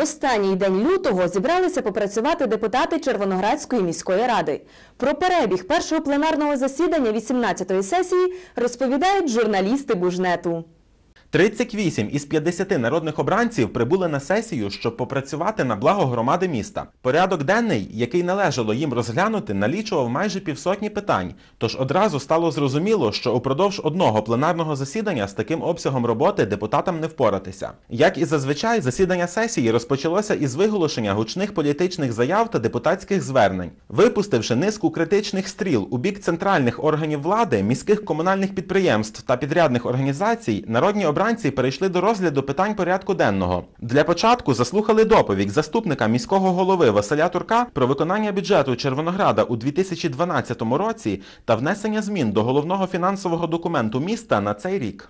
останній день лютого зібралися попрацювати депутати Червоноградської міської ради. Про перебіг першого пленарного засідання 18-ї сесії розповідають журналісти Бужнету. 38 із 50 народних обранців прибули на сесію, щоб попрацювати на благо громади міста. Порядок денний, який належало їм розглянути, налічував майже півсотні питань. Тож одразу стало зрозуміло, що упродовж одного пленарного засідання з таким обсягом роботи депутатам не впоратися. Як і зазвичай, засідання сесії розпочалося із виголошення гучних політичних заяв та депутатських звернень, випустивши низку критичних стріл у бік центральних органів влади, міських комунальних підприємств та підрядних організацій, народні обранці перейшли до розгляду питань порядку денного. Для початку заслухали доповідь заступника міського голови Василя Турка про виконання бюджету Червонограда у 2012 році та внесення змін до головного фінансового документу міста на цей рік.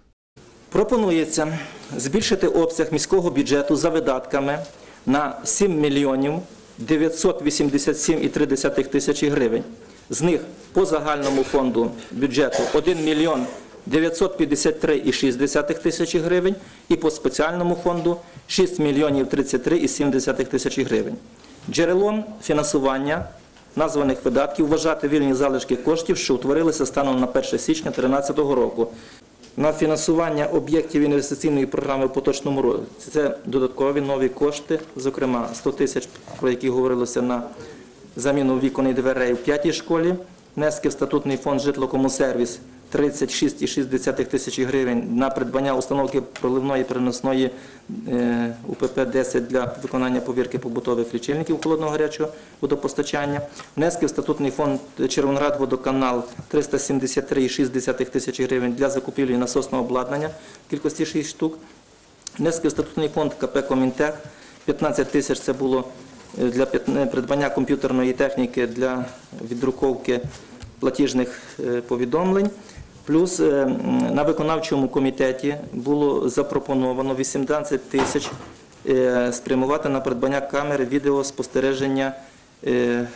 Пропонується збільшити обсяг міського бюджету за видатками на 7 мільйонів 987,3 тисячі гривень. З них по загальному фонду бюджету 1 мільйон 953,6 тисячі гривень і по спеціальному фонду 6 мільйонів 33,7 тисячі гривень. Джерелом фінансування названих видатків вважати вільні залишки коштів, що утворилися станом на 1 січня 2013 року. На фінансування об'єктів інвестиційної програми в поточному році це додаткові нові кошти, зокрема 100 тисяч, про які говорилося на заміну вікон і дверей в п'ятій школі, внески в статутний фонд житлокомусервіс 36,6 тисячі гривень на придбання установки проливної переносної е, УПП-10 для виконання повірки побутових лічильників холодного гарячого водопостачання, внески в статутний фонд Червоноград-Водоканал 373,6 тисячі гривень для закупівлі насосного обладнання кількості 6 штук, внески в статутний фонд КП «Комінтех» 15 тисяч це було е, для придбання комп'ютерної техніки для віддруковки платіжних е, повідомлень. Плюс е, на виконавчому комітеті було запропоновано 18 тисяч е, спрямувати на придбання камери відеоспостереження е,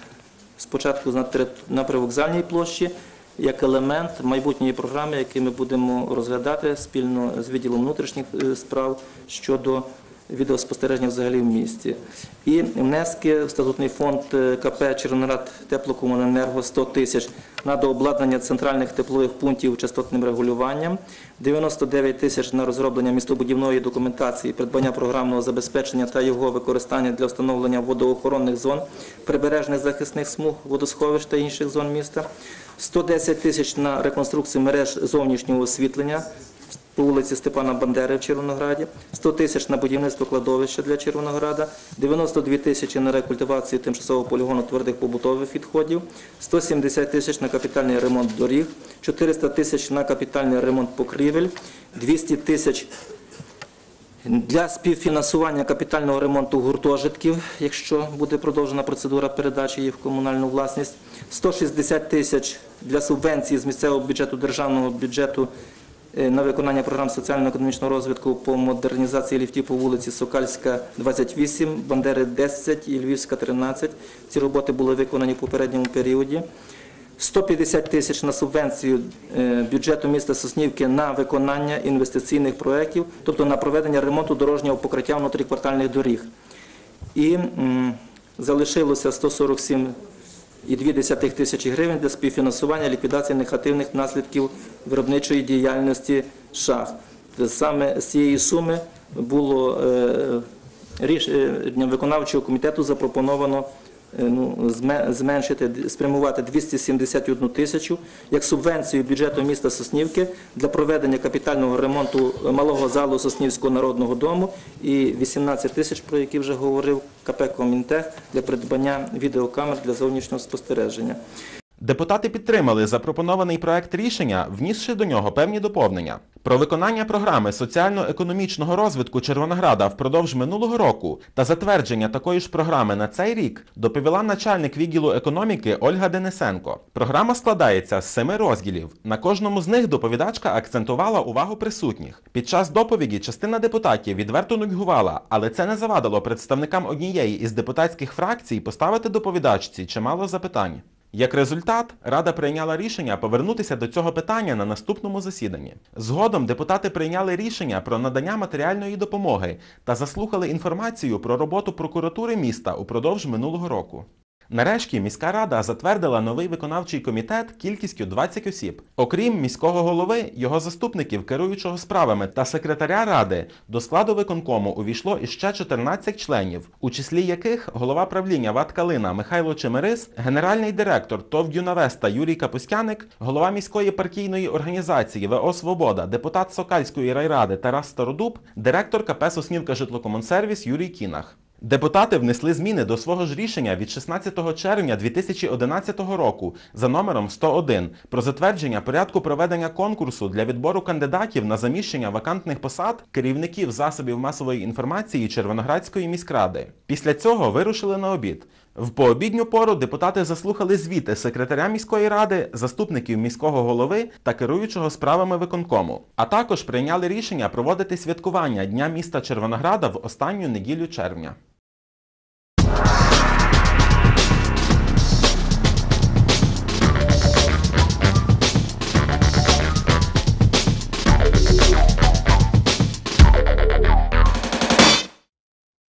спочатку на привокзальній площі як елемент майбутньої програми, який ми будемо розглядати спільно з відділом внутрішніх справ щодо відеоспостереження взагалі в місті. І внески в статутний фонд е, КП Червоноград теплокомуненерго 100 тисяч на дообладнання центральних теплових пунктів частотним регулюванням, 99 тисяч на розроблення містобудівної документації, придбання програмного забезпечення та його використання для встановлення водоохоронних зон, прибережних захисних смуг, водосховищ та інших зон міста, 110 тисяч на реконструкцію мереж зовнішнього освітлення по вулиці Степана Бандери в Червонограді, 100 тисяч на будівництво кладовища для Червонограда, 92 тисячі на рекультивацію тимчасового полігону твердих побутових відходів, 170 тисяч на капітальний ремонт доріг, 400 тисяч на капітальний ремонт покрівель, 200 тисяч для співфінансування капітального ремонту гуртожитків, якщо буде продовжена процедура передачі їх в комунальну власність, 160 тисяч для субвенції з місцевого бюджету державного бюджету на виконання програм соціально-економічного розвитку по модернізації ліфтів по вулиці Сокальська, 28, Бандери 10 і Львівська 13. Ці роботи були виконані в попередньому періоді. 150 тисяч на субвенцію е, бюджету міста Соснівки на виконання інвестиційних проєктів, тобто на проведення ремонту дорожнього покриття внутріквартальних доріг. І залишилося 147,2 тисячі гривень для співфінансування ліквідації негативних наслідків виробничої діяльності шах. Саме з цієї суми було е, рішенням виконавчого комітету запропоновано ну, зменшити, спрямувати 271 тисячу як субвенцію бюджету міста Соснівки для проведення капітального ремонту малого залу Соснівського народного дому і 18 тисяч, про які вже говорив КП «Комінтех» для придбання відеокамер для зовнішнього спостереження. Депутати підтримали запропонований проект рішення, внісши до нього певні доповнення. Про виконання програми соціально-економічного розвитку Червонограда впродовж минулого року та затвердження такої ж програми на цей рік доповіла начальник відділу економіки Ольга Денисенко. Програма складається з семи розділів. На кожному з них доповідачка акцентувала увагу присутніх. Під час доповіді частина депутатів відверто нудьгувала, але це не завадило представникам однієї із депутатських фракцій поставити доповідачці чимало запитань. Як результат, Рада прийняла рішення повернутися до цього питання на наступному засіданні. Згодом депутати прийняли рішення про надання матеріальної допомоги та заслухали інформацію про роботу прокуратури міста упродовж минулого року. Нарешті міська рада затвердила новий виконавчий комітет кількістю 20 осіб. Окрім міського голови, його заступників, керуючого справами та секретаря ради, до складу виконкому увійшло іще 14 членів, у числі яких голова правління ВАТ Калина Михайло Чемерис, генеральний директор ТОВ «Дюнавеста» Юрій Капустяник, голова міської партійної організації ВО Свобода, депутат Сокальської райради Тарас Стародуб, директор КП Соснівка Житлокомунсервіс Юрій Кінах. Депутати внесли зміни до свого ж рішення від 16 червня 2011 року за номером 101 про затвердження порядку проведення конкурсу для відбору кандидатів на заміщення вакантних посад керівників засобів масової інформації Червоноградської міськради. Після цього вирушили на обід. В пообідню пору депутати заслухали звіти секретаря міської ради, заступників міського голови та керуючого справами виконкому, а також прийняли рішення проводити святкування Дня міста Червонограда в останню неділю червня.